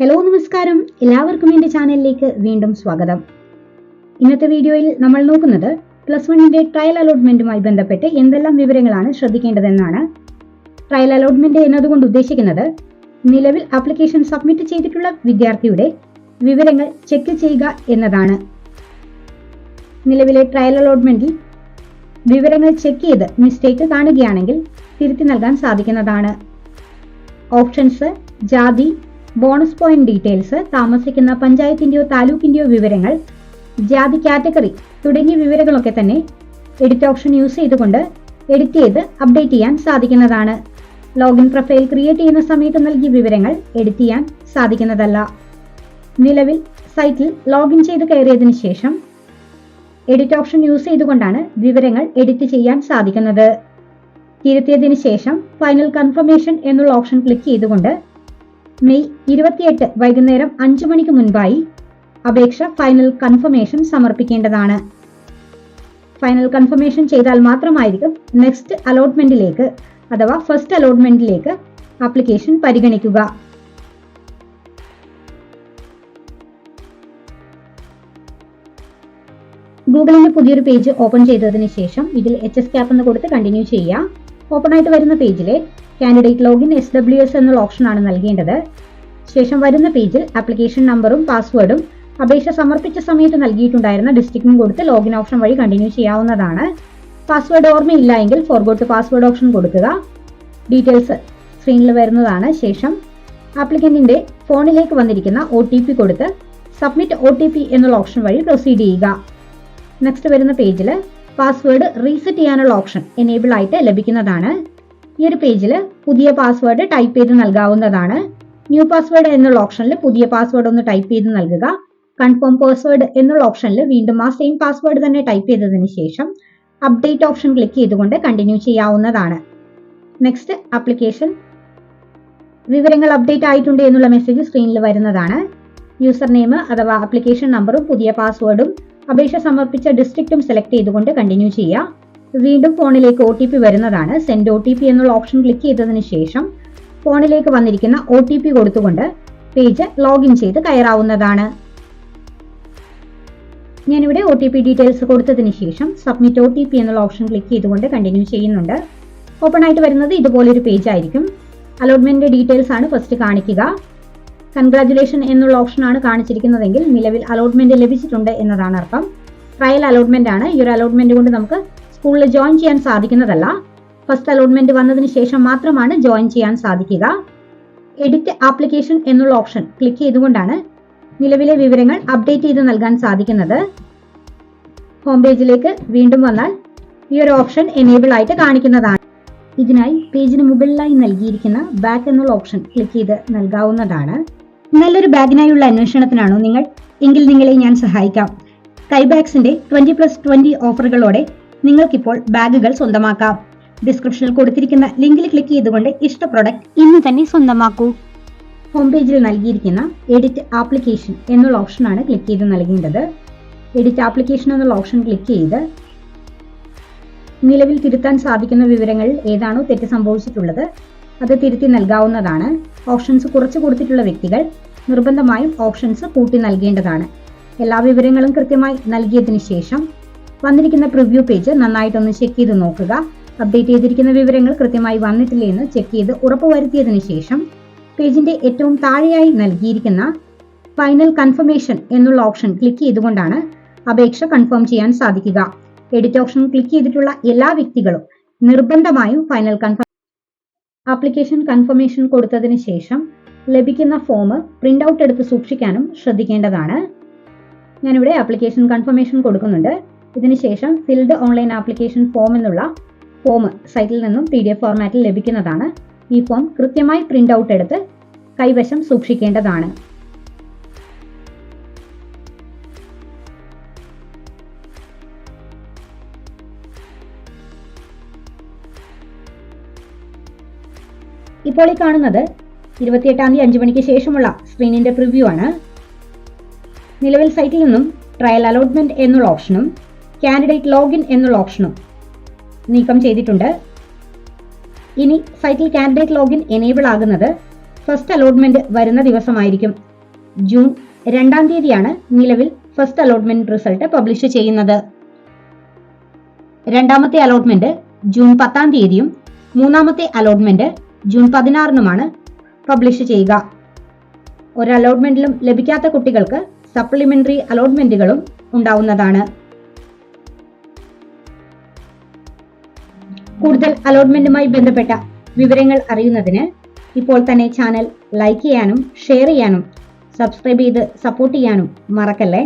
Hello നമസ്കാരം. എല്ലാവർക്കും എന്റെ ചാനലിലേക്ക് വീണ്ടും സ്വാഗതം. ഇന്നത്തെ വീഡിയോയിൽ നമ്മൾ നോക്കുന്നത് പ്ലസ് വണ്ണിന്റെ ട്രയൽ അലോട്ട്മെന്റുമായി ബന്ധപ്പെട്ട് എന്തെല്ലാം വിവരങ്ങളാണ് ശ്രദ്ധിക്കേണ്ടതെന്നാണ്. ട്രയൽ അലോട്ട്മെന്റ് എന്നതുകൊണ്ട് ഉദ്ദേശിക്കുന്നത് നിലവിൽ ആപ്ലിക്കേഷൻ സബ്മിറ്റ് ചെയ്തിട്ടുള്ള വിദ്യാർത്ഥിയുടെ വിവരങ്ങൾ ചെക്ക് ചെയ്യുക എന്നതാണ്. നിലവിലെ ട്രയൽ അലോട്ട്മെന്റിൽ വിവരങ്ങൾ ചെക്ക് ചെയ്ത് മിസ്റ്റേക്ക് കാണുകയാണെങ്കിൽ തിരുത്തി നൽകാൻ സാധിക്കുന്നതാണ്. ഓപ്ഷൻസ് ജാതി ബോണസ് പോയിന്റ് ഡീറ്റെയിൽസ് താമസിക്കുന്ന പഞ്ചായത്തിന്റെയോ താലൂക്കിന്റെയോ വിവരങ്ങൾ ജാതി കാറ്റഗറി തുടങ്ങിയ വിവരങ്ങളൊക്കെ തന്നെ എഡിറ്റ് ഓപ്ഷൻ യൂസ് ചെയ്തുകൊണ്ട് എഡിറ്റ് ചെയ്ത് അപ്ഡേറ്റ് ചെയ്യാൻ സാധിക്കുന്നതാണ്. ലോഗിൻ പ്രൊഫൈൽ ക്രിയേറ്റ് ചെയ്യുന്ന സമയത്ത് നൽകിയ വിവരങ്ങൾ എഡിറ്റ് ചെയ്യാൻ സാധിക്കുന്നതല്ല. നിലവിൽ സൈറ്റിൽ ലോഗിൻ ചെയ്ത് കയറിയതിന് ശേഷം എഡിറ്റ് ഓപ്ഷൻ യൂസ് ചെയ്തുകൊണ്ടാണ് വിവരങ്ങൾ എഡിറ്റ് ചെയ്യാൻ സാധിക്കുന്നത്. തിരുത്തിയതിനു ശേഷം ഫൈനൽ കൺഫർമേഷൻ എന്നുള്ള ഓപ്ഷൻ ക്ലിക്ക് ചെയ്തുകൊണ്ട് മെയ് ഇരുപത്തിയെട്ട് വൈകുന്നേരം അഞ്ചു മണിക്ക് മുൻപായി അപേക്ഷ ഫൈനൽ കൺഫർമേഷൻ സമർപ്പിക്കേണ്ടതാണ്. ഫൈനൽ കൺഫർമേഷൻ ചെയ്താൽ മാത്രമായിരിക്കും നെക്സ്റ്റ് അലോട്ട്മെന്റിലേക്ക് അഥവാ ഫസ്റ്റ് അലോട്ട്മെന്റിലേക്ക് ആപ്ലിക്കേഷൻ പരിഗണിക്കുക. ഗൂഗിളിന്റെ പുതിയൊരു പേജ് ഓപ്പൺ ചെയ്തതിന് ശേഷം ഇതിൽ എച്ച് എസ് ക്യാപ്പ് എന്ന് കൊടുത്ത് കണ്ടിന്യൂ ചെയ്യുക. ഓപ്പൺ ആയിട്ട് വരുന്ന പേജിലെ candidate login S W S എന്നുള്ള ഓപ്ഷനാണ് നൽകേണ്ടത്. ശേഷം വരുന്ന പേജിൽ ആപ്ലിക്കേഷൻ നമ്പറും പാസ്വേഡും അപേക്ഷ സമർപ്പിച്ച സമയത്ത് നൽകിയിട്ടുണ്ടായിരുന്ന ഡിസ്ട്രിക്റ്റും കൊടുത്ത് ലോഗിൻ ഓപ്ഷൻ വഴി കണ്ടിന്യൂ ചെയ്യാവുന്നതാണ്. പാസ്വേഡ് ഓർമ്മയില്ല എങ്കിൽ ഫോർഗോട്ട് പാസ്വേഡ് ഓപ്ഷൻ കൊടുക്കുക. ഡീറ്റെയിൽസ് സ്ക്രീനിൽ വരുന്നതാണ് ശേഷം. ആപ്ലിക്കന്റിന്റെ ഫോണിലേക്ക് വന്നിരിക്കുന്ന ഒ ടി പി കൊടുത്ത് സബ്മിറ്റ് ഒ ടി പി എന്നുള്ള ഓപ്ഷൻ വഴി പ്രൊസീഡ് ചെയ്യുക. നെക്സ്റ്റ് വരുന്ന പേജിൽ പാസ്വേഡ് റീസെറ്റ് ചെയ്യാനുള്ള ഓപ്ഷൻ എനേബിൾ ആയിട്ട് ലഭിക്കുന്നതാണ്. ഈ ഒരു പേജിൽ പുതിയ പാസ്വേഡ് ടൈപ്പ് ചെയ്ത് നൽകാവുന്നതാണ്. ന്യൂ പാസ്വേഡ് എന്നുള്ള ഓപ്ഷനിൽ പുതിയ പാസ്വേഡ് ഒന്ന് ടൈപ്പ് ചെയ്ത് നൽകുക. കൺഫേം പാസ്വേഡ് എന്നുള്ള ഓപ്ഷനിൽ വീണ്ടും ആ സെയിം പാസ്വേഡ് തന്നെ ടൈപ്പ് ചെയ്തതിന് ശേഷം അപ്ഡേറ്റ് ഓപ്ഷൻ ക്ലിക്ക് ചെയ്തുകൊണ്ട് കണ്ടിന്യൂ ചെയ്യാവുന്നതാണ്. നെക്സ്റ്റ് ആപ്ലിക്കേഷൻ വിവരങ്ങൾ അപ്ഡേറ്റ് ആയിട്ടുണ്ട് എന്നുള്ള മെസ്സേജ് സ്ക്രീനിൽ വരുന്നതാണ്. യൂസർ നെയിം അഥവാ ആപ്ലിക്കേഷൻ നമ്പറും പുതിയ പാസ്വേഡും അപേക്ഷ സമർപ്പിച്ച ഡിസ്ട്രിക്റ്റും സെലക്ട് ചെയ്തുകൊണ്ട് കണ്ടിന്യൂ ചെയ്യുക. വീണ്ടും ഫോണിലേക്ക് ഒ ടി പി വരുന്നതാണ്. സെൻഡ് ഒ ടി പി എന്നുള്ള ഓപ്ഷൻ ക്ലിക്ക് ചെയ്തതിന് ശേഷം ഫോണിലേക്ക് വന്നിരിക്കുന്ന ഒ ടി പി കൊടുത്തുകൊണ്ട് പേജ് ലോഗിൻ ചെയ്ത് കയറാവുന്നതാണ്. ഞാനിവിടെ ഒ ടി പി ഡീറ്റെയിൽസ് കൊടുത്തതിന് ശേഷം സബ്മിറ്റ് ഒ ടി പി എന്നുള്ള ഓപ്ഷൻ ക്ലിക്ക് ചെയ്തുകൊണ്ട് കണ്ടിന്യൂ ചെയ്യുന്നുണ്ട്. ഓപ്പൺ ആയിട്ട് വരുന്നത് ഇതുപോലൊരു പേജ് ആയിരിക്കും. അലോട്ട്മെന്റ് ഡീറ്റെയിൽസ് ആണ് ഫസ്റ്റ് കാണിക്കുക. കൺഗ്രാജുലേഷൻ എന്നുള്ള ഓപ്ഷനാണ് കാണിച്ചിരിക്കുന്നതെങ്കിൽ നിലവിൽ അലോട്ട്മെന്റ് ലഭിച്ചിട്ടുണ്ട് എന്നതാണ് അർത്ഥം. ട്രയൽ അലോട്ട്മെന്റ് ആണ്. ഈ ഒരു അലോട്ട്മെന്റ് കൊണ്ട് നമുക്ക് സ്കൂളിൽ ജോയിൻ ചെയ്യാൻ സാധിക്കുന്നതല്ല. ഫസ്റ്റ് അലോട്ട്മെന്റ് വന്നതിന് ശേഷം മാത്രമാണ് ജോയിൻ ചെയ്യാൻ സാധിക്കുക. എഡിറ്റ് ആപ്ലിക്കേഷൻ എന്നുള്ള ഓപ്ഷൻ ക്ലിക്ക് ചെയ്തുകൊണ്ടാണ് നിലവിലെ വിവരങ്ങൾ അപ്ഡേറ്റ് ചെയ്ത് നൽകാൻ സാധിക്കുന്നത്. ഹോം പേജിലേക്ക് വീണ്ടും വന്നാൽ ഈ ഒരു ഓപ്ഷൻ എനേബിൾ ആയിട്ട് കാണിക്കുന്നതാണ്. ഇതിനായി പേജിന് മുകളിലായി നൽകിയിരിക്കുന്ന ബാക്ക് എന്നുള്ള ഓപ്ഷൻ ക്ലിക്ക് ചെയ്ത് നൽകാവുന്നതാണ്. നല്ലൊരു ബാഗിനായുള്ള അന്വേഷണത്തിനാണോ നിങ്ങൾ? എങ്കിൽ നിങ്ങളെ ഞാൻ സഹായിക്കാം. കൈബാഗ്സിന്റെ ട്വന്റി പ്ലസ് ട്വന്റി ഓഫറുകളോടെ നിങ്ങൾക്കിപ്പോൾ ബാഗുകൾ സ്വന്തമാക്കാം. ഡിസ്ക്രിപ്ഷനിൽ കൊടുത്തിരിക്കുന്ന ലിങ്കിൽ ക്ലിക്ക് ചെയ്തുകൊണ്ട് ഇഷ്ട പ്രൊഡക്റ്റ് ഇന്ന് തന്നെ സ്വന്തമാക്കൂ. ഹോം പേജിൽ നൽകിയിരിക്കുന്ന എഡിറ്റ് ആപ്ലിക്കേഷൻ എന്നുള്ള ഓപ്ഷനാണ് ക്ലിക്ക് ചെയ്ത് നൽകേണ്ടത്. എഡിറ്റ് ആപ്ലിക്കേഷൻ എന്നുള്ള ഓപ്ഷൻ ക്ലിക്ക് ചെയ്ത് നിലവിൽ തിരുത്താൻ സാധിക്കുന്ന വിവരങ്ങൾ ഏതാണോ തെറ്റ് സംഭവിച്ചിട്ടുള്ളത് അത് തിരുത്തി നൽകാവുന്നതാണ്. ഓപ്ഷൻസ് കുറച്ച് കൊടുത്തിട്ടുള്ള വ്യക്തികൾ നിർബന്ധമായും ഓപ്ഷൻസ് കൂട്ടി നൽകേണ്ടതാണ്. എല്ലാ വിവരങ്ങളും കൃത്യമായി നൽകിയതിനു ശേഷം വന്നിരിക്കുന്ന പ്രിവ്യൂ പേജ് നന്നായിട്ടൊന്ന് ചെക്ക് ചെയ്ത് നോക്കുക. അപ്ഡേറ്റ് ചെയ്തിരിക്കുന്ന വിവരങ്ങൾ കൃത്യമായി വന്നിട്ടില്ലേ എന്ന് ചെക്ക് ചെയ്ത് ഉറപ്പുവരുത്തിയതിനു ശേഷം പേജിന്റെ ഏറ്റവും താഴെയായി നൽകിയിരിക്കുന്ന ഫൈനൽ കൺഫർമേഷൻ എന്നുള്ള ഓപ്ഷൻ ക്ലിക്ക് ചെയ്തുകൊണ്ടാണ് അപേക്ഷ കൺഫേം ചെയ്യാൻ സാധിക്കുക. എഡിറ്റ് ഓപ്ഷൻ ക്ലിക്ക് ചെയ്തിട്ടുള്ള എല്ലാ വ്യക്തികളും നിർബന്ധമായും ഫൈനൽ കൺഫേം ആപ്ലിക്കേഷൻ കൺഫർമേഷൻ കൊടുത്തതിന് ശേഷം ലഭിക്കുന്ന ഫോം പ്രിന്റ് ഔട്ട് എടുത്ത് സൂക്ഷിക്കാനും ശ്രദ്ധിക്കേണ്ടതാണ്. ഞാനിവിടെ ആപ്ലിക്കേഷൻ കൺഫർമേഷൻ കൊടുക്കുന്നുണ്ട്. ഇതിനുശേഷം ഫിൽഡ് ഓൺലൈൻ ആപ്ലിക്കേഷൻ ഫോം എന്നുള്ള ഫോം സൈറ്റിൽ നിന്നും പി ഡി എഫ് ഫോർമാറ്റിൽ ലഭിക്കുന്നതാണ്. ഈ ഫോം കൃത്യമായി പ്രിന്റ് ഔട്ട് എടുത്ത് കൈവശം സൂക്ഷിക്കേണ്ടതാണ്. ഇപ്പോൾ ഈ കാണുന്നത് ഇരുപത്തിയെട്ടാം തീയതി അഞ്ചു മണിക്ക് ശേഷമുള്ള സ്ക്രീനിന്റെ പ്രിവ്യൂ ആണ്. നിലവിൽ സൈറ്റിൽ നിന്നും ട്രയൽ അലോട്ട്മെന്റ് എന്നുള്ള ഓപ്ഷനും കാൻഡിഡേറ്റ് ലോഗിൻ എന്നുള്ള ഓപ്ഷനും നീക്കം ചെയ്തിട്ടുണ്ട്. ഇനി സൈറ്റിൽ കാൻഡിഡേറ്റ് ലോഗിൻ എനേബിൾ ആകുന്നത് ഫസ്റ്റ് അലോട്ട്മെന്റ് വരുന്ന ദിവസമായിരിക്കും. ജൂൺ രണ്ടാം തീയതിയാണ് നിലവിൽ ഫസ്റ്റ് അലോട്ട്മെന്റ് റിസൾട്ട് പബ്ലിഷ് ചെയ്യുന്നത്. രണ്ടാമത്തെ അലോട്ട്മെന്റ് ജൂൺ പത്താം തീയതിയും മൂന്നാമത്തെ അലോട്ട്മെന്റ് ജൂൺ പതിനാറിനുമാണ് പബ്ലിഷ് ചെയ്യുക. ഒരു അലോട്ട്മെന്റിലും ലഭിക്കാത്ത കുട്ടികൾക്ക് സപ്ലിമെന്ററി അലോട്ട്മെന്റുകളും ഉണ്ടാവുന്നതാണ്. കൂടുതൽ അലോട്ട്മെന്റുമായി ബന്ധപ്പെട്ട വിവരങ്ങൾ അറിയുന്നതിന് ഇപ്പോൾ തന്നെ ചാനൽ ലൈക്ക് ചെയ്യാനും ഷെയർ ചെയ്യാനും സബ്സ്ക്രൈബ് ചെയ്ത് സപ്പോർട്ട് ചെയ്യാനും മറക്കല്ലേ?